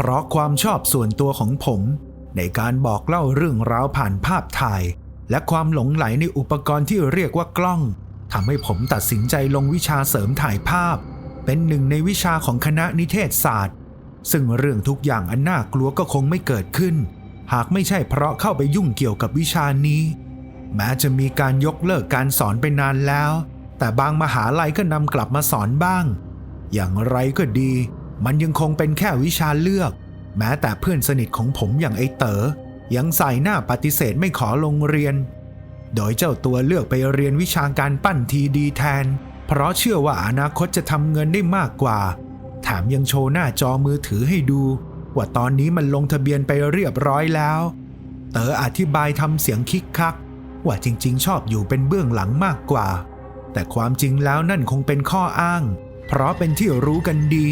เพราะความชอบส่วนตัวของผม ในการบอกเล่าเรื่องราวผ่านภาพถ่าย และความหลงไหลในอุปกรณ์ที่เรียกว่ากล้องทำให้ผมตัดสินใจลงวิชาเสริมถ่ายภาพ เป็นหนึ่งในวิชาของคณะนิเทศศาสตร์ ซึ่งเรื่องทุกอย่างอันน่ากลัวก็คงไม่เกิดขึ้น หากไม่ใช่เพราะเข้าไปยุ่งเกี่ยวกับวิชานี้ แม้จะมีการยกเลิกการสอนไปนานแล้ว แต่บางมหาลัยก็นำกลับมาสอนบ้าง อย่างไรก็ดี มันยังคงเป็นแค่วิชาเลือก แม้แต่เพื่อนสนิทของผมอย่างไอเตอ๋อยังใส่หน้าปฏิเสธไม่ขอลงเรียน โดยเจ้าตัวเลือกไปเรียนวิชาการปั้นทีดีแทน เพราะเชื่อว่าอนาคตจะทำเงินได้มากกว่า แถมยังโชว์หน้าจอมือถือให้ดู ว่าตอนนี้มันลงทะเบียนไปเรียบร้อยแล้ว เต๋ออธิบายทำเสียงคิกคัก ว่าจริงๆ ชอบอยู่เป็นเบื้องหลังมากกว่า แต่ความจริงแล้วนั่นคงเป็นข้ออ้าง เพราะเป็นที่รู้กันดี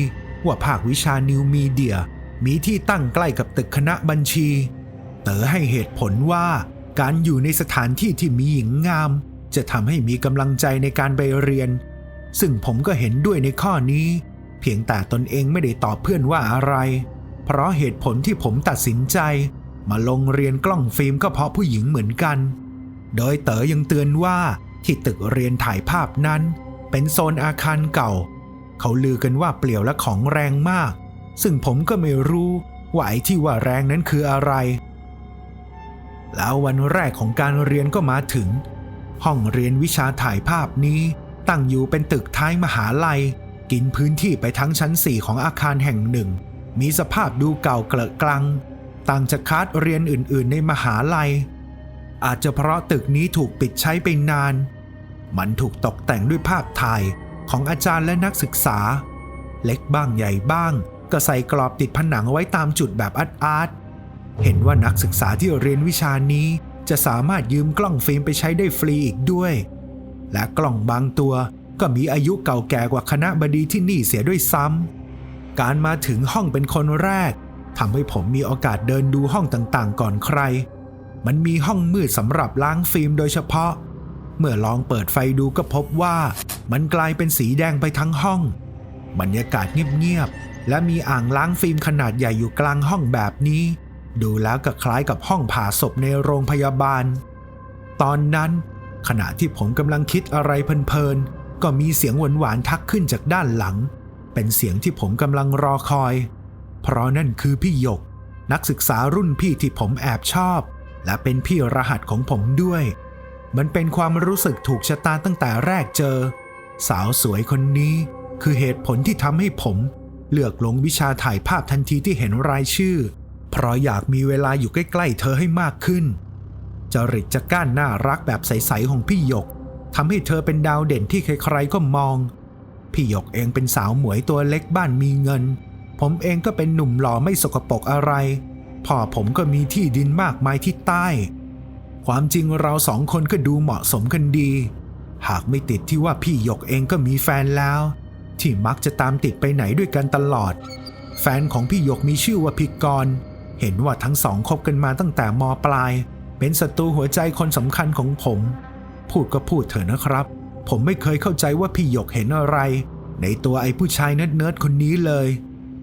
ว่าภาควิชานิวมีเดียมีที่ตั้งใกล้กับตึกคณะบัญชี เต๋อให้เหตุผลว่าการอยู่ในสถานที่ที่มีหญิงงาม จะทำให้มีกำลังใจในการไปเรียน ซึ่งผมก็เห็นด้วยในข้อนี้ เพียงแต่ตนเองไม่ได้ตอบเพื่อนว่าอะไร เพราะเหตุผลที่ผมตัดสินใจ มาลงเรียนกล้องฟิล์มก็เพราะผู้หญิงเหมือนกัน โดยเต๋อยังเตือนว่าที่ตึกเรียนถ่ายภาพนั้น เป็นโซนอาคารเก่า เขาลือกันว่าเปลี่ยวและของแรงมาก ซึ่งผมก็ไม่รู้ว่าไอ้ที่ว่าแรงนั้นคืออะไร แล้ววันแรกของการเรียนก็มาถึง ห้องเรียนวิชาถ่ายภาพนี้ ตั้งอยู่เป็นตึกท้ายมหาลัย กินพื้นที่ไปทั้งชั้นสี่ของอาคารแห่งหนึ่ง มีสภาพดูเก่าเกลอะกลัง ต่างจากคาสเรียนอื่น ๆ ในมหาลัย อาจจะเพราะตึกนี้ถูกปิดใช้ไปนาน มันถูกตกแต่งด้วยภาพถ่าย ของอาจารย์และนักศึกษา เล็กบ้างใหญ่บ้าง ก็ใส่กรอบติดผนังเอาไว้ตามจุดแบบอาร์ตอาร์ตเห็นว่านักศึกษาที่เรียนวิชานี้ จะสามารถยืมกล้องฟิล์มไปใช้ได้ฟรีอีกด้วย และกล้องบางตัวก็มีอายุเก่าแก่กว่าคณะบดีที่นี่เสียด้วยซ้ำการมาถึงห้องเป็นคนแรกทำให้ผมมีโอกาสเดินดูห้องต่างๆ ก่อนใคร มันมีห้องมืดสำหรับล้างฟิล์มโดยเฉพาะ เมื่อลองเปิดไฟดูก็พบว่ามันกลายเป็นสีแดงไปทั้งห้อง บรรยากาศเงียบๆ และมีอ่างล้างฟิล์มขนาดใหญ่อยู่กลางห้องแบบนี้ ดูแล้วก็คล้ายกับห้องผ่าศพในโรงพยาบาล ตอนนั้น ขณะที่ผมกำลังคิดอะไรเพลินๆ ก็มีเสียงหวานๆทักขึ้นจากด้านหลัง เป็นเสียงที่ผมกำลังรอคอย เพราะนั่นคือพี่หยก นักศึกษารุ่นพี่ที่ผมแอบชอบ และเป็นพี่รหัสของผมด้วย มันเป็นความรู้สึกถูกชะตาตั้งแต่แรกเจอ สาวสวยคนนี้คือเหตุผลที่ทำให้ผม เลือกลงวิชาถ่ายภาพทันทีที่เห็นรายชื่อ เพราะอยากมีเวลาอยู่ใกล้ๆเธอให้มากขึ้น จริตจะก้านน่ารักแบบใสๆของพี่หยกทำให้เธอเป็นดาวเด่นที่ใครๆก็มอง พี่หยกเองเป็นสาวหมวยตัวเล็กบ้านมีเงิน ผมเองก็เป็นหนุ่มหล่อไม่สกปรกอะไรพ่อผมก็มีที่ดินมากมายที่ใต้ ความจริงเราสองคนก็ดูเหมาะสมกันดี หากไม่ติดที่ว่าพี่หยกเองก็มีแฟนแล้ว ที่มักจะตามติดไปไหนด้วยกันตลอด แฟนของพี่หยกมีชื่อว่าพิกร เห็นว่าทั้งสองคบกันมาตั้งแต่มปลาย เป็นศัตรูหัวใจคนสำคัญของผม พูดก็พูดเถอะนะครับ ผมไม่เคยเข้าใจว่าพี่หยกเห็นอะไร ในตัวไอ้ผู้ชายเนิร์ดๆคนนี้เลย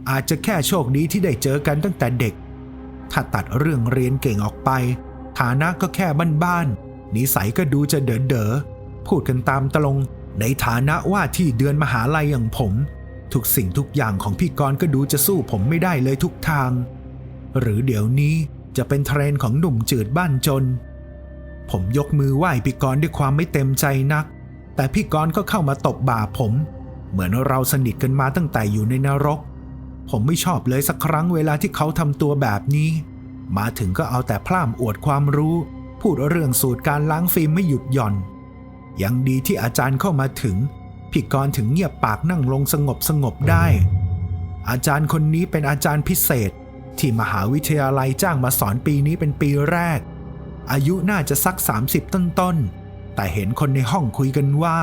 อาจจะแค่โชคดีที่ได้เจอกันตั้งแต่เด็กถ้าตัดเรื่องเรียนเก่งออกไป ฐานะก็แค่บ้านๆนิสัยก็ดูจะเด๋อเด๋อๆพูดกันตามตรงในฐานะว่าที่เดือนมหาลัยอย่างผม ทุกสิ่งทุกอย่างของพี่กรณ์ก็ดูจะสู้ผมไม่ได้เลยทุกทาง หรือเดี๋ยวนี้จะเป็นเทรนของหนุ่มจืดบ้านจน ผมยกมือไหว้พี่กรณ์ด้วยความไม่เต็มใจนัก แต่พี่กรณ์ก็เข้ามาตบบ่าผม เหมือนเราสนิทกันมาตั้งแต่อยู่ในนรก ผมไม่ชอบเลยสักครั้งเวลาที่เขาทำตัวแบบนี้ มาถึงก็เอาแต่พร่ำอวดความรู้ พูดเรื่องสูตรการล้างฟิล์มไม่หยุดหย่อน ยังดีที่อาจารย์เข้ามาถึงพี่กรณ์ถึงเงียบปากนั่งลงสงบสงบได้ อาจารย์คนนี้เป็นอาจารย์พิเศษ ที่มหาวิทยาลัยจ้างมาสอนปีนี้เป็นปีแรก อายุน่าจะสัก 30 ต้นๆแต่เห็นคนในห้องคุยกันว่า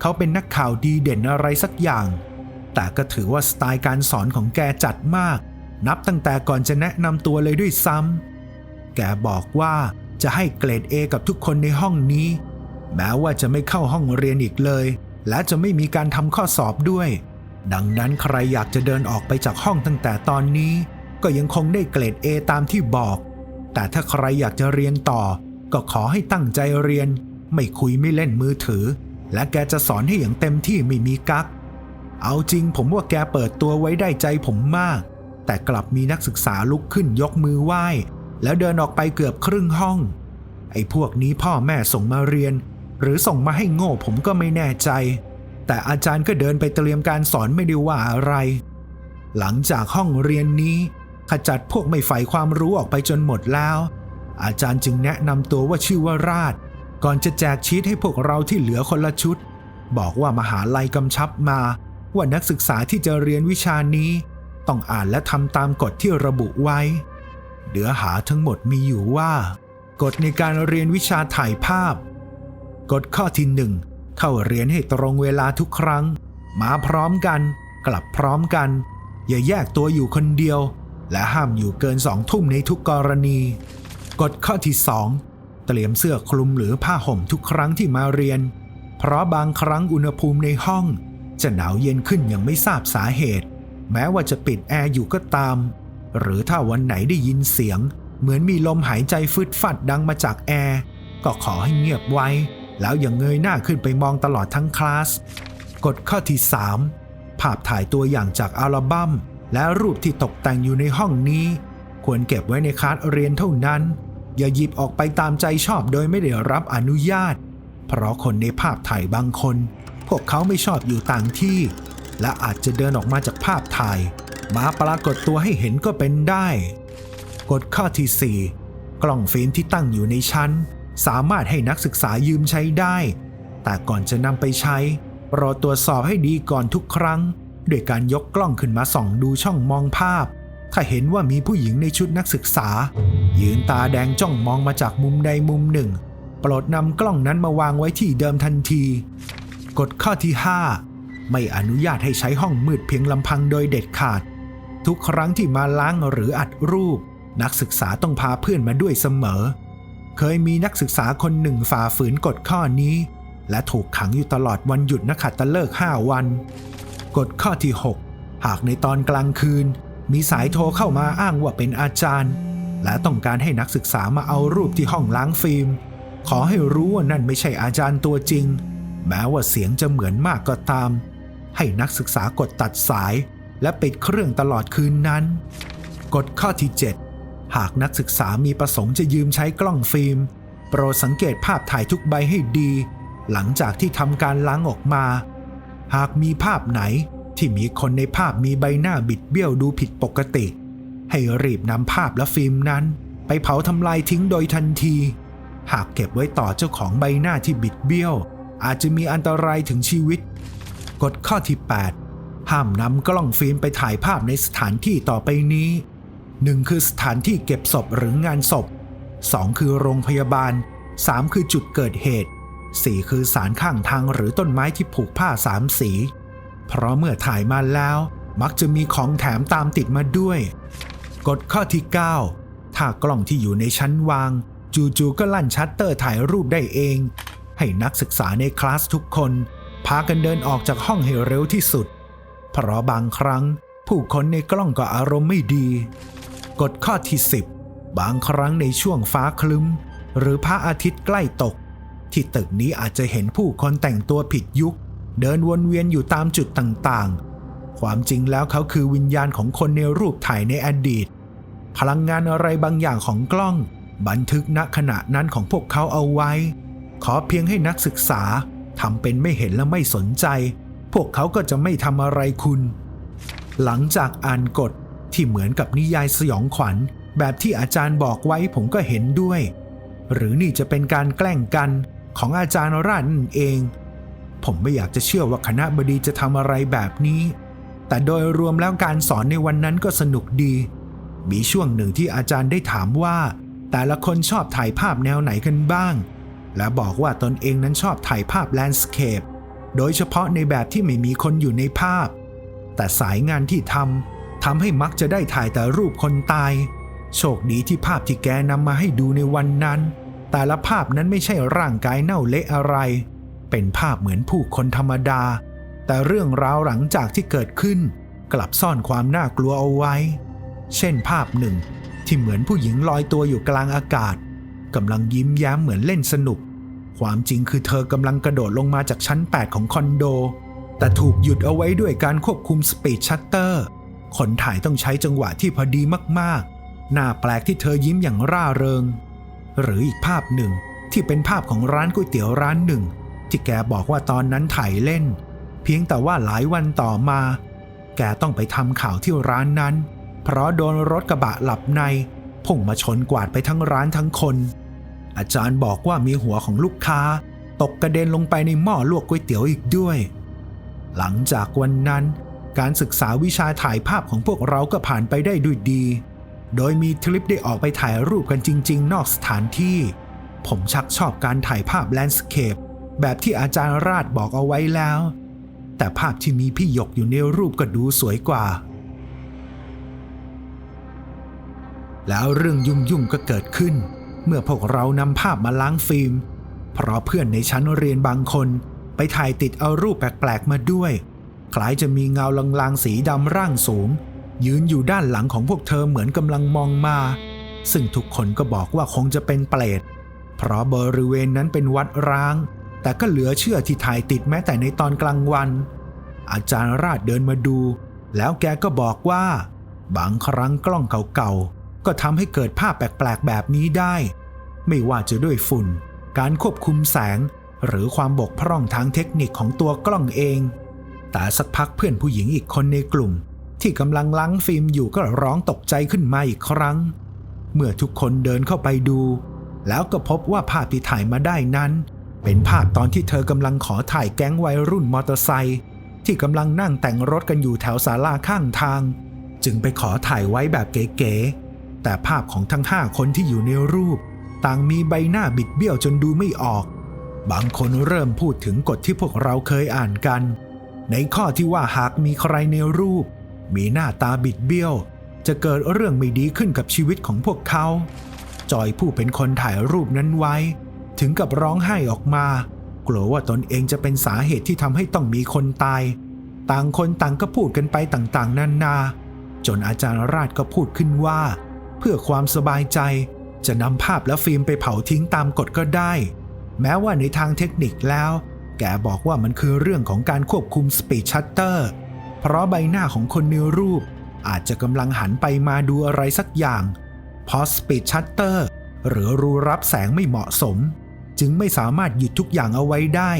เขาเป็นนักข่าวดีเด่นอะไรสักอย่าง แต่ก็ถือว่าสไตล์การสอนของแกจัดมาก นับตั้งแต่ก่อนจะแนะนำตัวเลยด้วยซ้ำแกบอกว่าจะให้เกรด A กับทุกคนในห้องนี้ แม้ว่าจะไม่เข้าห้องเรียนอีกเลย และจะไม่มีการทำข้อสอบด้วย ดังนั้นใครอยากจะเดินออกไปจากห้องตั้งแต่ตอนนี้ ก็ยังคงได้เกรด A ตามที่บอก แต่ถ้าใครอยากจะเรียนต่อ ก็ขอให้ตั้งใจเรียน ไม่คุยไม่เล่นมือถือ และแกจะสอนให้อย่างเต็มที่ไม่มีกัก เอาจริงผมว่าแกเปิดตัวไว้ได้ใจผมมาก แต่กลับมีนักศึกษาลุกขึ้นยกมือไหว้ แล้วเดินออกไปเกือบครึ่งห้อง ไอ้พวกนี้พ่อแม่ส่งมาเรียน หรือส่งมาให้โง่ผมก็ไม่แน่ใจ แต่อาจารย์ก็เดินไปเตรียมการสอนไม่ได้ว่าอะไร หลังจากห้องเรียนนี้ ขจัดพวกไม่ใฝ่ความรู้ออกไปจนหมดแล้ว อาจารย์จึงแนะนำตัวว่าชื่อว่าราช ก่อนจะแจกชีตให้พวกเราที่เหลือคนละชุด บอกว่ามหาลัยกำชับมาว่านักศึกษาที่จะเรียนวิชานี้ ต้องอ่านและทำตามกฎที่ระบุไว้ เนื้อหาทั้งหมดมีอยู่ว่า กฎในการเรียนวิชาถ่ายภาพ กฎข้อที่หนึ่งเข้าเรียนให้ตรงเวลาทุกครั้ง มาพร้อมกัน กลับพร้อมกัน อย่าแยกตัวอยู่คนเดียว และห้ามอยู่เกินสองทุ่มในทุกกรณี กฎข้อที่สองเตรียมเสื้อคลุมหรือผ้าห่มทุกครั้งที่มาเรียน เพราะบางครั้งอุณหภูมิในห้อง จะหนาวเย็นขึ้นอย่างไม่ทราบสาเหตุ แม้ว่าจะปิดแอร์อยู่ก็ตาม หรือถ้าวันไหนได้ยินเสียง เหมือนมีลมหายใจฟึดฟัดดังมาจากแอร์ ก็ขอให้เงียบไว้ แล้วอย่าเงยหน้าขึ้นไปมองตลอดทั้งคลาส กฎข้อที่ 3 ภาพถ่ายตัวอย่างจากอัลบั้ม และรูปที่ตกแต่งอยู่ในห้องนี้ ควรเก็บไว้ในคลาสเรียนเท่านั้น อย่าหยิบออกไปตามใจชอบโดยไม่ได้รับอนุญาต เพราะคนในภาพถ่ายบางคน พวกเขาไม่ชอบอยู่ต่างที่ และอาจจะเดินออกมาจากภาพถ่ายมาปรากฏตัวให้เห็นก็เป็นได้ กฎข้อที่ 4 กล่องฟิล์มที่ตั้งอยู่ในชั้น สามารถให้นักศึกษายืมใช้ได้ แต่ก่อนจะนำไปใช้ รอตรวจสอบให้ดีก่อนทุกครั้งด้วยการยกกล้องขึ้นมาส่องดูช่องมองภาพ ถ้าเห็นว่ามีผู้หญิงในชุดนักศึกษา ยืนตาแดงจ้องมองมาจากมุมใดมุมหนึ่ง โปรดนำกล้องนั้นมาวางไว้ที่เดิมทันที กฎข้อที่ 5 ไม่อนุญาตให้ใช้ห้องมืดเพียงลำพังโดยเด็ดขาด ทุกครั้งที่มาล้างหรืออัดรูป นักศึกษาต้องพาเพื่อนมาด้วยเสมอ เคยมีนักศึกษาคนหนึ่งฝ่าฝืนกฎข้อนี้ และถูกขังอยู่ตลอดวันหยุดนักขัตฤกษ์5วัน กฎข้อที่ 6 หากในตอนกลางคืน มีสายโทรเข้ามาอ้างว่าเป็นอาจารย์ และต้องการให้นักศึกษามาเอารูปที่ห้องล้างฟิล์ม ขอให้รู้ว่านั่นไม่ใช่อาจารย์ตัวจริง แม้ว่าเสียงจะเหมือนมากก็ตาม ให้นักศึกษากดตัดสาย และปิดเครื่องตลอดคืนนั้น กฎข้อที่ 7 หากนักศึกษามีประสงค์จะยืมใช้กล้องฟิล์ม โปรดสังเกตภาพถ่ายทุกใบให้ดี หลังจากที่ทำการล้างออกมา หากมีภาพไหนที่มีคนในภาพมีใบหน้าบิดเบี้ยวดูผิดปกติ ให้รีบนำภาพและฟิล์มนั้น ไปเผาทำลายทิ้งโดยทันที หากเก็บไว้ต่อเจ้าของใบหน้าที่บิดเบี้ยว อาจจะมีอันตรายถึงชีวิต กฎข้อที่ 8 ห้ามนำกล้องฟิล์มไปถ่ายภาพในสถานที่ต่อไปนี้ 1. คือสถานที่เก็บศพหรืองานศพ 2. คือโรงพยาบาล 3. คือจุดเกิดเหตุ 4. คือสารข้างทางหรือต้นไม้ที่ผูกผ้าสามสี เพราะเมื่อถ่ายมาแล้วมักจะมีของแถมตามติดมาด้วย กฎข้อที่ 9 ถ้ากล้องที่อยู่ในชั้นวาง จู่ๆก็ลั่นชัตเตอร์ถ่ายรูปได้เอง ให้นักศึกษาในคลาสทุกคน พากันเดินออกจากห้องให้เร็วที่สุด เพราะบางครั้ง ผู้คนในกล้องก็อารมณ์ไม่ดี กฎข้อที่ 10 บางครั้งในช่วงฟ้าคลึ้ม หรือพระอาทิตย์ใกล้ตก ที่ตึกนี้อาจจะเห็นผู้คนแต่งตัวผิดยุค เดินวนเวียนอยู่ตามจุดต่างๆ ความจริงแล้วเขาคือวิญญาณของคนในรูปถ่ายในอดีต พลังงานอะไรบางอย่างของกล้อง บันทึกณขณะนั้นของพวกเขาเอาไว้ ขอเพียงให้นักศึกษา ทำเป็นไม่เห็นและไม่สนใจ พวกเขาก็จะไม่ทำอะไรคุณ หลังจากอ่านกฎที่เหมือนกับนิยายสยองขวัญ แบบที่อาจารย์บอกไว้ผมก็เห็นด้วย หรือนี่จะเป็นการแกล้งกันของอาจารย์รันเอง ผมไม่อยากจะเชื่อว่าคณะบดีจะทำอะไรแบบนี้ แต่โดยรวมแล้วการสอนในวันนั้นก็สนุกดี มีช่วงหนึ่งที่อาจารย์ได้ถามว่า แต่ละคนชอบถ่ายภาพแนวไหนกันบ้าง และบอกว่าตนเองนั้นชอบถ่ายภาพแลนด์สเคปโดยเฉพาะในแบบที่ไม่มีคนอยู่ในภาพ แต่สายงานที่ทำทำให้มักจะได้ถ่ายแต่รูปคนตาย โชคดีที่ภาพที่แกนำมาให้ดูในวันนั้น แต่ละภาพนั้นไม่ใช่ร่างกายเน่าเละอะไร เป็นภาพเหมือนผู้คนธรรมดา แต่เรื่องราวหลังจากที่เกิดขึ้น กลับซ่อนความน่ากลัวเอาไว้ เช่นภาพหนึ่ง ที่เหมือนผู้หญิงลอยตัวอยู่กลางอากาศ กำลังยิ้มแย้มเหมือนเล่นสนุก ความจริงคือเธอกำลังกระโดดลงมาจากชั้น 8 ของคอนโด แต่ถูกหยุดเอาไว้ด้วยการควบคุมสปีดชัตเตอร์คนถ่ายต้องใช้จังหวะที่พอดีมากๆ หน่าแปลกที่เธอยิ้มอย่างร่าเริง หรืออีกภาพหนึ่งที่เป็นภาพของร้านก๋วยเตี๋ยวร้านหนึ่ง ที่แกบอกว่าตอนนั้นถ่ายเล่น เพียงแต่ว่าหลายวันต่อมา แกต้องไปทำข่าวที่ร้านนั้น เพราะโดนรถกระบะหลับในพุ่งมาชนกวาดไปทั้งร้านทั้งคน อาจารย์บอกว่ามีหัวของลูกค้า ตกกระเด็นลงไปในหม้อลวกก๋วยเตี๋ยวอีกด้วย หลังจากวันนั้น การศึกษาวิชาถ่ายภาพของพวกเราก็ผ่านไปได้ด้วยดี โดยมีทริปได้ออกไปถ่ายรูปกันจริง ๆ นอกสถานที่ ผมชักชอบการถ่ายภาพแลนด์สเคปแบบที่อาจารย์ราชบอกเอาไว้แล้ว แต่ภาพที่มีพี่หยกอยู่ในรูปก็ดูสวยกว่าแล้วเรื่องยุ่งๆก็เกิดขึ้น เมื่อพวกเรานำภาพมาล้างฟิล์ม เพราะเพื่อนในชั้นเรียนบางคน ไปถ่ายติดเอารูปแปลกๆมาด้วย คล้ายจะมีเงาลางๆสีดำร่างสูง ยืนอยู่ด้านหลังของพวกเธอเหมือนกำลังมองมา ซึ่งทุกคนก็บอกว่าคงจะเป็นเปรตเพราะบริเวณนั้นเป็นวัดร้าง แต่ก็เหลือเชื่อที่ถ่ายติดแม้แต่ในตอนกลางวัน อาจารย์ราชเดินมาดู แล้วแกก็บอกว่า บางครั้งกล้องเก่าๆ ก็ทำให้เกิดภาพแปลกๆแบบนี้ได้ ไม่ว่าจะด้วยฝุ่น การควบคุมแสง หรือความบกพร่องทางเทคนิคของตัวกล้องเอง แต่สักพักเพื่อนผู้หญิงอีกคนในกลุ่ม ที่กำลังล้างฟิล์มอยู่ก็ร้องตกใจขึ้นมาอีกครั้ง เมื่อทุกคนเดินเข้าไปดู แล้วก็พบว่าภาพที่ถ่ายมาได้นั้น เป็นภาพตอนที่เธอกำลังขอถ่ายแก๊งวัยรุ่นมอเตอร์ไซค์ที่กำลังนั่งแต่งรถกันอยู่แถวศาลาข้างทาง จึงไปขอถ่ายไว้แบบเก๋ๆ แต่ภาพของทั้งห้าคนที่อยู่ในรูป ต่างมีใบหน้าบิดเบี้ยวจนดูไม่ออก บางคนเริ่มพูดถึงกฎที่พวกเราเคยอ่านกัน ในข้อที่ว่าหากมีใครในรูป มีหน้าตาบิดเบี้ยว จะเกิดเรื่องไม่ดีขึ้นกับชีวิตของพวกเขา จอยผู้เป็นคนถ่ายรูปนั้นไว้ ถึงกับร้องไห้ออกมา กลัวว่าตนเองจะเป็นสาเหตุที่ทำให้ต้องมีคนตาย ต่างคนต่างก็พูดกันไปต่างๆนานาจนอาจารย์ราชก็พูดขึ้นว่า เพื่อความสบายใจ จะนำภาพและฟิล์มไปเผาทิ้งตามกฎก็ได้ แม้ว่าในทางเทคนิคแล้ว แกบอกว่ามันคือเรื่องของการควบคุมสปีดชัตเตอร์ เพราะใบหน้าของคนในรูป อาจจะกำลังหันไปมาดูอะไรสักอย่าง พอสปีดชัตเตอร์หรือรูรับแสงไม่เหมาะสม จึงไม่สามารถหยุดทุกอย่างเอาไว้ได้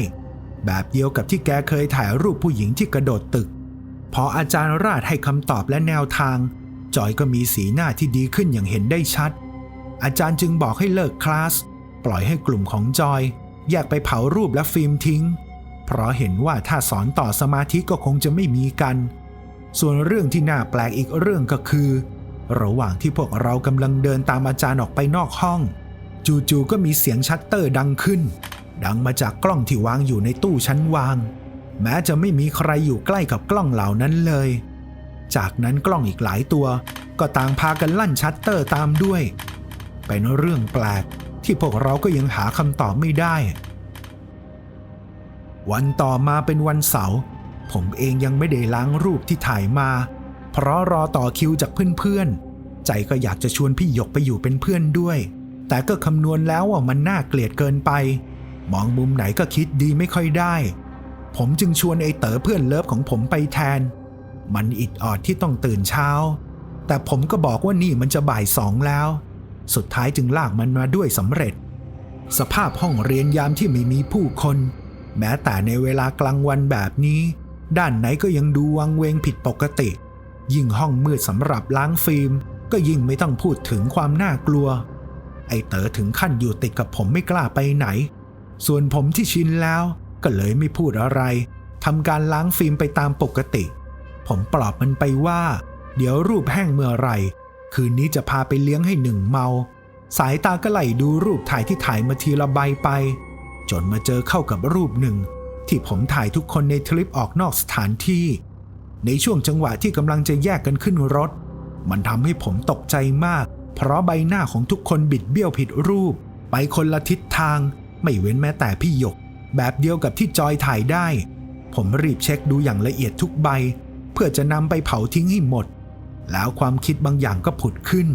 แบบเดียวกับที่แกเคยถ่ายรูปผู้หญิงที่กระโดดตึก พออาจารย์ราชให้คำตอบและแนวทาง จอยก็มีสีหน้าที่ดีขึ้นอย่างเห็นได้ชัด อาจารย์จึงบอกให้เลิกคลาส ปล่อยให้กลุ่มของจอยแยากไปเผารูปและฟิล์มทิ้ง เพราะเห็นว่าถ้าสอนต่อสมาธิก็คงจะไม่มีกัน ส่วนเรื่องที่น่าแปลกอีกเรื่องก็คือ ระหว่างที่พวกเรากำลังเดินตามอาจารย์ออกไปนอกห้อง จู่ๆก็มีเสียงชัตเตอร์ดังขึ้น ดังมาจากกล้องที่วางอยู่ในตู้ชั้นวาง แม้จะไม่มีใครอยู่ใกล้กับกล้องเหล่านั้นเลย จากนั้นกล้องอีกหลายตัว ก็ต่างพากันลั่นชัตเตอร์ตามด้วย เป็นเรื่องแปลกที่พวกเราก็ยังหาคำตอบไม่ได้ วันต่อมาเป็นวันเสาร์ผมเองยังไม่ได้ล้างรูปที่ถ่ายมา เพราะรอต่อคิวจากเพื่อนๆ ใจก็อยากจะชวนพี่หยกไปอยู่เป็นเพื่อนด้วย แต่ก็คำนวณแล้วว่ามันน่าเกลียดเกินไป มองมุมไหนก็คิดดีไม่ค่อยได้ ผมจึงชวนไอ้เต๋อเพื่อนเลิฟของผมไปแทน มันอิดออดที่ต้องตื่นเช้า แต่ผมก็บอกว่านี่มันจะบ่ายสองแล้ว สุดท้ายจึงลากมันมาด้วยสำเร็จ สภาพห้องเรียนยามที่ไม่มีผู้คน แม้แต่ในเวลากลางวันแบบนี้ ด้านไหนก็ยังดูวังเวงผิดปกติ ยิ่งห้องมืดสำหรับล้างฟิล์ม ก็ยิ่งไม่ต้องพูดถึงความน่ากลัว ไอเต๋อถึงขั้นอยู่ติดกับผมไม่กล้าไปไหน ส่วนผมที่ชินแล้วก็เลยไม่พูดอะไรทำการล้างฟิล์มไปตามปกติ ผมปลอบมันไปว่า เดี๋ยวรูปแห้งเมื่อไรคืนนี้จะพาไปเลี้ยงให้หนึ่งเมา สายตาก็ไหลดูรูปถ่ายที่ถ่ายมาทีละใบไป จนมาเจอเข้ากับรูปหนึ่ง ที่ผมถ่ายทุกคนในทริปออกนอกสถานที่ ในช่วงจังหวะที่กำลังจะแยกกันขึ้นรถ มันทำให้ผมตกใจมาก เพราะใบหน้าของทุกคนบิดเบี้ยวผิดรูป ไปคนละทิศทาง ไม่เว้นแม้แต่พี่หยก แบบเดียวกับที่จอยถ่ายได้ ผมรีบเช็คดูอย่างละเอียดทุกใบ พื่อจะนำไปเผาทิ้งให้หมด แล้วความคิดบางอย่างก็ผุดขึ้น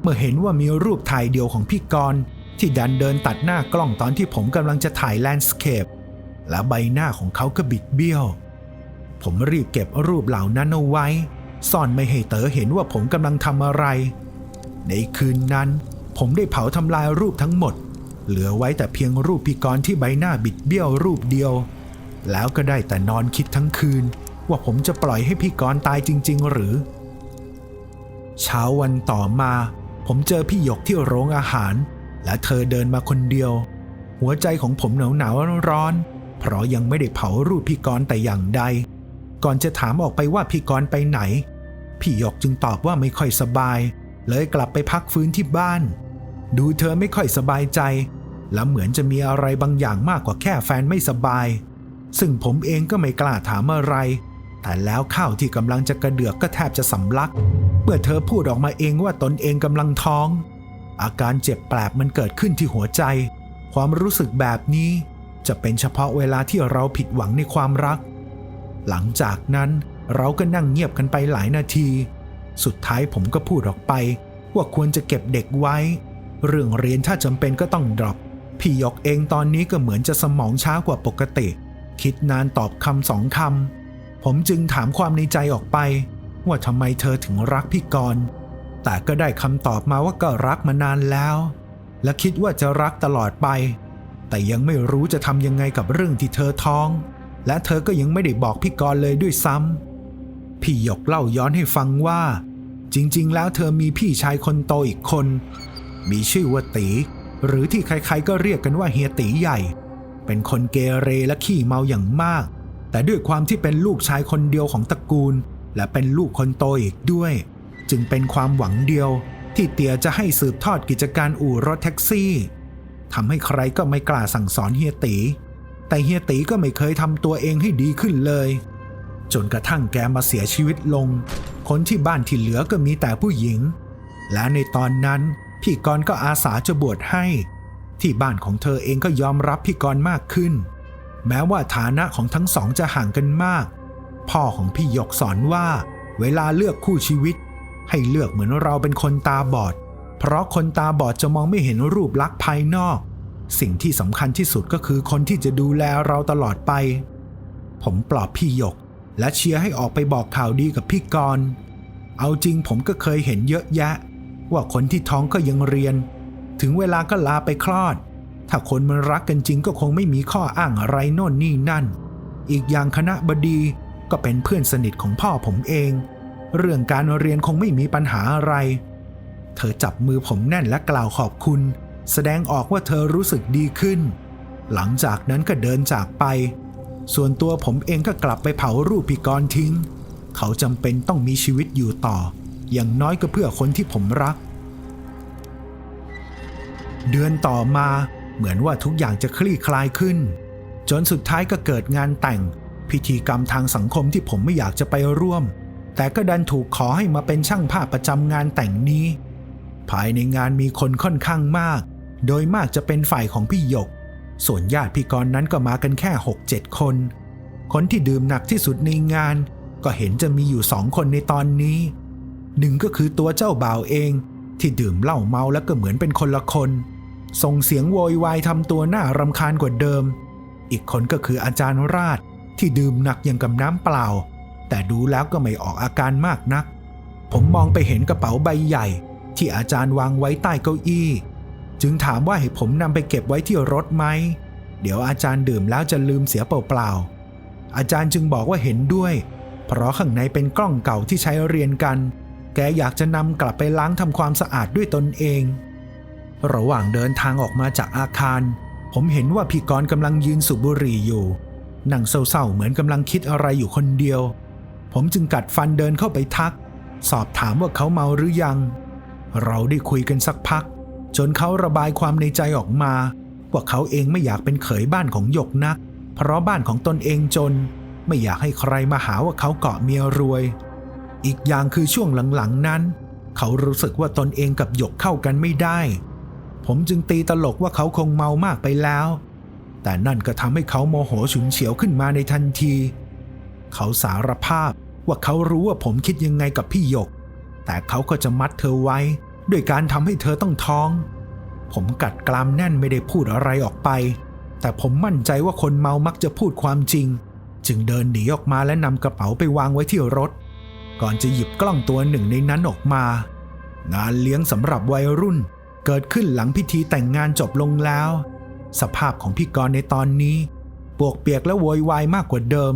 เมื่อเห็นว่ามีรูปถ่ายเดียวของพี่กรณ์ที่ดันเดินตัดหน้ากล้องตอนที่ผมกำลังจะถ่ายแลนด์สเคปและใบหน้าของเขาก็บิดเบี้ยว ผมรีบเก็บรูปเหล่านั้นเอาไว้ ซ่อนไม่ให้เต๋อเห็นว่าผมกำลังทำอะไร ในคืนนั้น ผมได้เผาทำลายรูปทั้งหมด เหลือไว้แต่เพียงรูปพี่กรณ์ที่ใบหน้าบิดเบี้ยวรูปเดียว แล้วก็ได้แต่นอนคิดทั้งคืน ว่าผมจะปล่อยให้พี่กรณ์ตายจริง ๆ หรือ เช้าวันต่อมา ผมเจอพี่หยกที่โรงอาหาร และเธอเดินมาคนเดียว หัวใจของผมหนาวหนาวร้อน เพราะยังไม่ได้เผารูปพี่กรณ์แต่อย่างใด ก่อนจะถามออกไปว่าพี่กรณ์ไปไหน พี่หยกจึงตอบว่าไม่ค่อยสบาย เลยกลับไปพักฟื้นที่บ้าน ดูเธอไม่ค่อยสบายใจ และเหมือนจะมีอะไรบางอย่างมากกว่าแค่แฟนไม่สบาย ซึ่งผมเองก็ไม่กล้าถามอะไร แต่แล้วข้าวที่กำลังจะกระเดือกก็แทบจะสำลัก เมื่อเธอพูดออกมาเองว่าตนเองกำลังท้อง อาการเจ็บแปลบมันเกิดขึ้นที่หัวใจ ความรู้สึกแบบนี้ จะเป็นเฉพาะเวลาที่เราผิดหวังในความรัก หลังจากนั้นเราก็นั่งเงียบกันไปหลายนาที สุดท้ายผมก็พูดออกไป ว่าควรจะเก็บเด็กไว้ เรื่องเรียนถ้าจำเป็นก็ต้องดรอปพี่หยกเองตอนนี้ก็เหมือนจะสมองช้ากว่าปกติ คิดนานตอบคำสองคำ ผมจึงถามความในใจออกไป ว่าทำไมเธอถึงรักพี่กรณ์แต่ก็ได้คำตอบมาว่าก็รักมานานแล้ว และคิดว่าจะรักตลอดไป แต่ยังไม่รู้จะทำยังไงกับเรื่องที่เธอท้อง และเธอก็ยังไม่ได้บอกพี่กรณ์เลยด้วยซ้ำพี่หยกเล่าย้อนให้ฟังว่า จริง ๆ แล้วเธอมีพี่ชายคนโตอีกคน มีชื่อว่าตี หรือที่ใครๆก็เรียกกันว่าเฮียตีใหญ่ เป็นคนเกเรและขี้เมาอย่างมาก แต่ด้วยความที่เป็นลูกชายคนเดียวของตระกูล และเป็นลูกคนโตอีกด้วย จึงเป็นความหวังเดียว ที่เตียจะให้สืบทอดกิจการอู่รถแท็กซี่ทำให้ใครก็ไม่กล้าสั่งสอนเฮียตี แต่เฮียตีก็ไม่เคยทำตัวเองให้ดีขึ้นเลย จนกระทั่งแกมาเสียชีวิตลง คนที่บ้านที่เหลือก็มีแต่ผู้หญิง และในตอนนั้นพี่กรณ์ก็อาสาจะบวชให้ ที่บ้านของเธอเองก็ยอมรับพี่กรณ์มากขึ้น แม้ว่าฐานะของทั้งสองจะห่างกันมาก พ่อของพี่หยกสอนว่า เวลาเลือกคู่ชีวิต ให้เลือกเหมือนเราเป็นคนตาบอด เพราะคนตาบอดจะมองไม่เห็นรูปลักษณ์ภายนอก สิ่งที่สำคัญที่สุดก็คือคนที่จะดูแลเราตลอดไป ผมปลอบพี่หยก และเชียร์ให้ออกไปบอกข่าวดีกับพี่กรณ์เอาจริงผมก็เคยเห็นเยอะแยะ ว่าคนที่ท้องก็ยังเรียน ถึงเวลาก็ลาไปคลอด ถ้าคนมันรักกันจริงก็คงไม่มีข้ออ้างอะไรโน่นนี่นั่น อีกอย่างคณะบดีก็เป็นเพื่อนสนิทของพ่อผมเอง เรื่องการเรียนคงไม่มีปัญหาอะไร เธอจับมือผมแน่นและกล่าวขอบคุณ แสดงออกว่าเธอรู้สึกดีขึ้น หลังจากนั้นก็เดินจากไป ส่วนตัวผมเองก็กลับไปเผารูปพี่กรทิ้ง เขาจำเป็นต้องมีชีวิตอยู่ต่อ อย่างน้อยก็เพื่อคนที่ผมรัก เดือนต่อมา เหมือนว่าทุกอย่างจะคลี่คลายขึ้น จนสุดท้ายก็เกิดงานแต่ง พิธีกรรมทางสังคมที่ผมไม่อยากจะไปร่วม แต่ก็ดันถูกขอให้มาเป็นช่างภาพประจำงานแต่งนี้ ภายในงานมีคนค่อนข้างมาก โดยมากจะเป็นฝ่ายของพี่หยก ส่วนญาติพี่กรณ์นั้นก็มากันแค่ 6-7 คน คนที่ดื่มหนักที่สุดในงาน ก็เห็นจะมีอยู่สองคนในตอนนี้หนึ่งก็คือตัวเจ้าบ่าวเองที่ดื่มเหล้าเมาแล้วก็เหมือนเป็นคนละคน ส่งเสียงโวยวายทำตัวน่ารำคาญกว่าเดิม อีกคนก็คืออาจารย์ราชที่ดื่มหนักอย่างกับน้ำเปล่า แต่ดูแล้วก็ไม่ออกอาการมากนัก ผมมองไปเห็นกระเป๋าใบใหญ่ ที่อาจารย์วางไว้ใต้เก้าอี้ จึงถามว่าให้ผมนำไปเก็บไว้ที่รถไหม เดี๋ยวอาจารย์ดื่มแล้วจะลืมเสียเปล่าๆ อาจารย์จึงบอกว่าเห็นด้วย เพราะข้างในเป็นกล้องเก่าที่ใช้เรียนกัน แกอยากจะนำกลับไปล้างทำความสะอาดด้วยตนเอง ระหว่างเดินทางออกมาจากอาคาร ผมเห็นว่าพี่กรณ์กำลังยืนสูบบุหรี่อยู่ นั่งเศร้าๆเหมือนกำลังคิดอะไรอยู่คนเดียว ผมจึงกัดฟันเดินเข้าไปทัก สอบถามว่าเขาเมาหรือยัง เราได้คุยกันสักพัก จนเขาระบายความในใจออกมา ว่าเขาเองไม่อยากเป็นเขยบ้านของหยกนัก เพราะบ้านของตนเองจน ไม่อยากให้ใครมาหาว่าเขาเกาะเมียรวย อีกอย่างคือช่วงหลังๆนั้น เขารู้สึกว่าตนเองกับหยกเข้ากันไม่ได้ ผมจึงตีตลกว่าเขาคงเมามากไปแล้ว แต่นั่นก็ทำให้เขาโมโหฉุนเฉียวขึ้นมาในทันที เขาสารภาพว่าเขารู้ว่าผมคิดยังไงกับพี่หยก แต่เขาก็จะมัดเธอไว้ ด้วยการทำให้เธอต้องท้อง ผมกัดกรามแน่นไม่ได้พูดอะไรออกไป แต่ผมมั่นใจว่าคนเมามักจะพูดความจริง จึงเดินหนีออกมาและนำกระเป๋าไปวางไว้ที่รถ ก่อนจะหยิบกล้องตัวหนึ่งในนั้นออกมา งานเลี้ยงสำหรับวัยรุ่น เกิดขึ้นหลังพิธีแต่งงานจบลงแล้ว สภาพของพี่กรณ์ในตอนนี้ปวกเปียกและโวยวายมากกว่าเดิม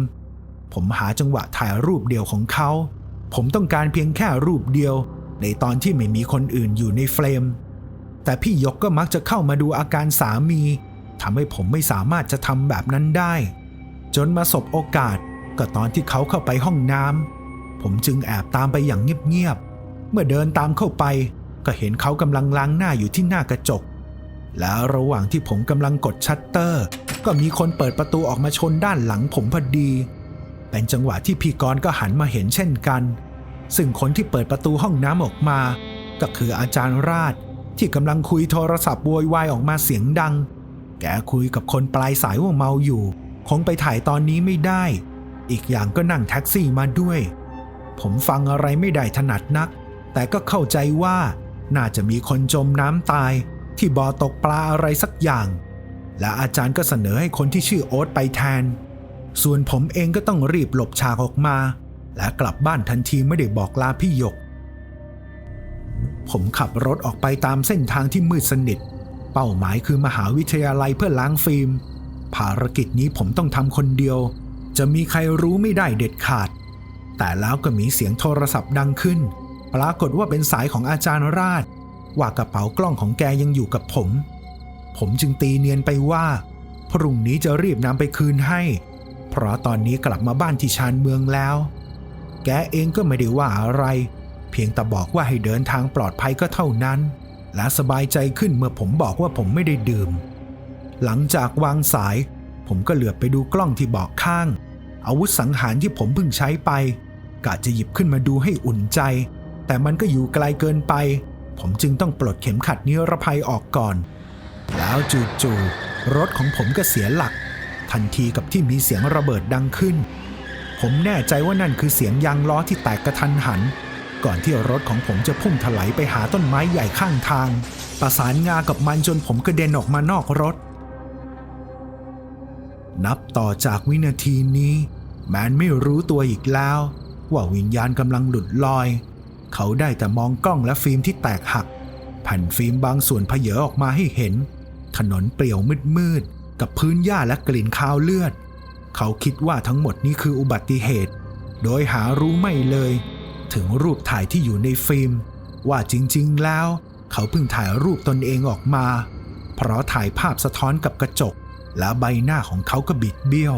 ผมหาจังหวะถ่ายรูปเดียวของเขา ผมต้องการเพียงแค่รูปเดียว ในตอนที่ไม่มีคนอื่นอยู่ในเฟรม แต่พี่ยกก็มักจะเข้ามาดูอาการสามีทำให้ผมไม่สามารถจะทำแบบนั้นได้ จนมาสบโอกาสก็ตอนที่เขาเข้าไปห้องน้ำผมจึงแอบตามไปอย่างเงียบๆเมื่อเดินตามเข้าไป ก็เห็นเขากำลังล้างหน้าอยู่ที่หน้ากระจก แล้วระหว่างที่ผมกำลังกดชัตเตอร์ ก็มีคนเปิดประตูออกมาชนด้านหลังผมพอดี เป็นจังหวะที่พี่กรก็หันมาเห็นเช่นกัน ซึ่งคนที่เปิดประตูห้องน้ำออกมา ก็คืออาจารย์ราชที่กำลังคุยโทรศัพท์โวยวายออกมาเสียงดัง แกคุยกับคนปลายสายว่าเมาอยู่ คงไปถ่ายตอนนี้ไม่ได้ อีกอย่างก็นั่งแท็กซี่มาด้วย ผมฟังอะไรไม่ได้ถนัดนัก แต่ก็เข้าใจว่า น่าจะมีคนจมน้ำตายที่บ่อตกปลาอะไรสักอย่าง และอาจารย์ก็เสนอให้คนที่ชื่อโอ๊ตไปแทน ส่วนผมเองก็ต้องรีบหลบฉากออกมา และกลับบ้านทันทีไม่ได้บอกลาพี่หยก ผมขับรถออกไปตามเส้นทางที่มืดสนิท เป้าหมายคือมหาวิทยาลัยเพื่อล้างฟิล์ม ภารกิจนี้ผมต้องทำคนเดียว จะมีใครรู้ไม่ได้เด็ดขาด แต่แล้วก็มีเสียงโทรศัพท์ดังขึ้น ปรากฏว่าเป็นสายของอาจารย์ราช ว่ากระเป๋ากล้องของแกยังอยู่กับผม ผมจึงตีเนียนไปว่า พรุ่งนี้จะรีบนำไปคืนให้ เพราะตอนนี้กลับมาบ้านที่ชานเมืองแล้ว แกเองก็ไม่ได้ว่าอะไร เพียงแต่บอกว่าให้เดินทางปลอดภัยก็เท่านั้น และสบายใจขึ้นเมื่อผมบอกว่าผมไม่ได้ดื่ม หลังจากวางสาย ผมก็เหลือบไปดูกล้องที่เบอกข้าง อาวุธสังหารที่ผมเพิ่งใช้ไปกะจะหยิบขึ้นมาดูให้อุ่นใจ แต่มันก็อยู่ไกลเกินไป ผมจึงต้องปลดเข็มขัดนิรภัยออกก่อน แล้วจู่ๆรถของผมก็เสียหลัก ทันทีกับที่มีเสียงระเบิดดังขึ้น ผมแน่ใจว่านั่นคือเสียงยางล้อที่แตกกระทันหัน ก่อนที่รถของผมจะพุ่งถลายไปหาต้นไม้ใหญ่ข้างทาง ประสานงากับมันจนผมกระเด็นออกมานอกรถ นับต่อจากวินาทีนี้ แมนไม่รู้ตัวอีกแล้ว ว่าวิญญาณกำลังหลุดลอย เขาได้แต่มองกล้องและฟิล์มที่แตกหัก แผ่นฟิล์มบางส่วนเพเยอออกมาให้เห็น ถนนเปลี่ยวมืดๆ กับพื้นหญ้าและกลิ่นคาวเลือด เขาคิดว่าทั้งหมดนี้คืออุบัติเหตุ โดยหารู้ไม่เลย ถึงรูปถ่ายที่อยู่ในฟิล์ม ว่าจริงๆแล้ว เขาเพิ่งถ่ายรูปตนเองออกมา เพราะถ่ายภาพสะท้อนกับกระจก และใบหน้าของเขาก็บิดเบี้ยว